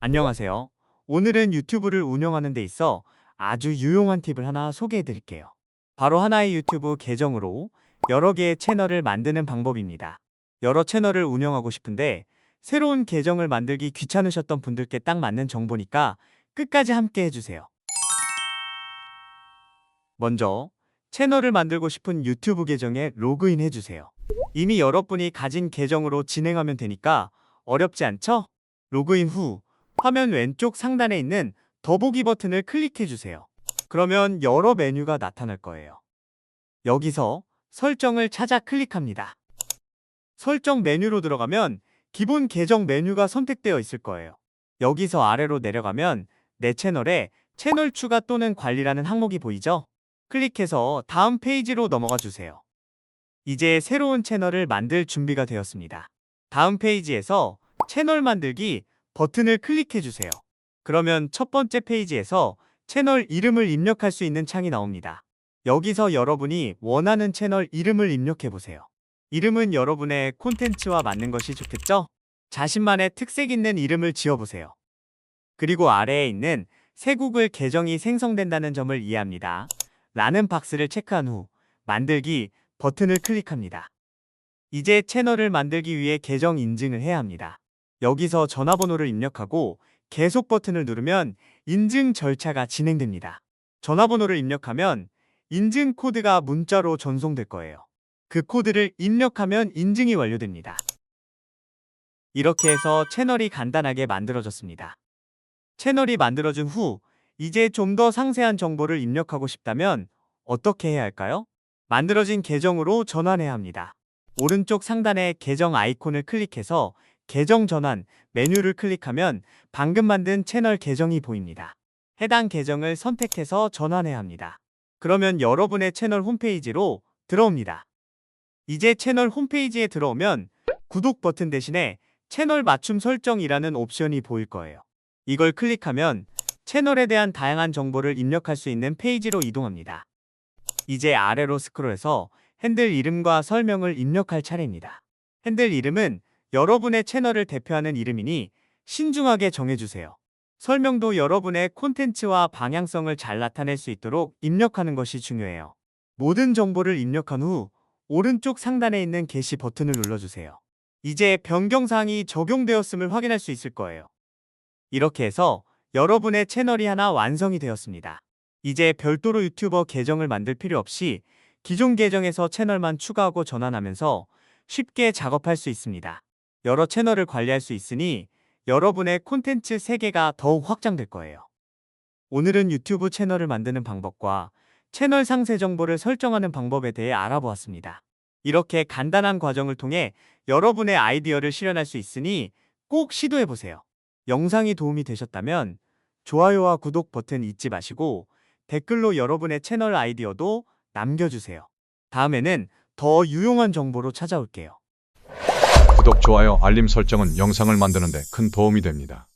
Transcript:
안녕하세요. 오늘은 유튜브를 운영하는 데 있어 아주 유용한 팁을 하나 소개해 드릴게요. 바로 하나의 유튜브 계정으로 여러 개의 채널을 만드는 방법입니다. 여러 채널을 운영하고 싶은데 새로운 계정을 만들기 귀찮으셨던 분들께 딱 맞는 정보니까 끝까지 함께 해주세요. 먼저 채널을 만들고 싶은 유튜브 계정에 로그인 해주세요. 이미 여러분이 가진 계정으로 진행하면 되니까 어렵지 않죠? 로그인 후 화면 왼쪽 상단에 있는 더보기 버튼을 클릭해 주세요. 그러면 여러 메뉴가 나타날 거예요. 여기서 설정을 찾아 클릭합니다. 설정 메뉴로 들어가면 기본 계정 메뉴가 선택되어 있을 거예요. 여기서 아래로 내려가면 내 채널에 채널 추가 또는 관리라는 항목이 보이죠? 클릭해서 다음 페이지로 넘어가 주세요. 이제 새로운 채널을 만들 준비가 되었습니다. 다음 페이지에서 채널 만들기 버튼을 클릭해 주세요. 그러면 첫 번째 페이지에서 채널 이름을 입력할 수 있는 창이 나옵니다. 여기서 여러분이 원하는 채널 이름을 입력해 보세요. 이름은 여러분의 콘텐츠와 맞는 것이 좋겠죠? 자신만의 특색 있는 이름을 지어 보세요. 그리고 아래에 있는 새 구글 계정이 생성된다는 점을 이해합니다. 라는 박스를 체크한 후 만들기 버튼을 클릭합니다. 이제 채널을 만들기 위해 계정 인증을 해야 합니다. 여기서 전화번호를 입력하고 계속 버튼을 누르면 인증 절차가 진행됩니다. 전화번호를 입력하면 인증 코드가 문자로 전송될 거예요. 그 코드를 입력하면 인증이 완료됩니다. 이렇게 해서 채널이 간단하게 만들어졌습니다. 채널이 만들어진 후 이제 좀 더 상세한 정보를 입력하고 싶다면 어떻게 해야 할까요? 만들어진 계정으로 전환해야 합니다. 오른쪽 상단에 계정 아이콘을 클릭해서 계정 전환 메뉴를 클릭하면 방금 만든 채널 계정이 보입니다. 해당 계정을 선택해서 전환해야 합니다. 그러면 여러분의 채널 홈페이지로 들어옵니다. 이제 채널 홈페이지에 들어오면 구독 버튼 대신에 채널 맞춤 설정이라는 옵션이 보일 거예요. 이걸 클릭하면 채널에 대한 다양한 정보를 입력할 수 있는 페이지로 이동합니다. 이제 아래로 스크롤해서 핸들 이름과 설명을 입력할 차례입니다. 핸들 이름은 여러분의 채널을 대표하는 이름이니 신중하게 정해주세요. 설명도 여러분의 콘텐츠와 방향성을 잘 나타낼 수 있도록 입력하는 것이 중요해요. 모든 정보를 입력한 후 오른쪽 상단에 있는 게시 버튼을 눌러주세요. 이제 변경사항이 적용되었음을 확인할 수 있을 거예요. 이렇게 해서 여러분의 채널이 하나 완성이 되었습니다. 이제 별도로 유튜버 계정을 만들 필요 없이 기존 계정에서 채널만 추가하고 전환하면서 쉽게 작업할 수 있습니다. 여러 채널을 관리할 수 있으니 여러분의 콘텐츠 세계가 더욱 확장될 거예요. 오늘은 유튜브 채널을 만드는 방법과 채널 상세 정보를 설정하는 방법에 대해 알아보았습니다. 이렇게 간단한 과정을 통해 여러분의 아이디어를 실현할 수 있으니 꼭 시도해보세요. 영상이 도움이 되셨다면 좋아요와 구독 버튼 잊지 마시고 댓글로 여러분의 채널 아이디어도 남겨주세요. 다음에는 더 유용한 정보로 찾아올게요. 구독, 좋아요, 알림 설정은 영상을 만드는 데 큰 도움이 됩니다.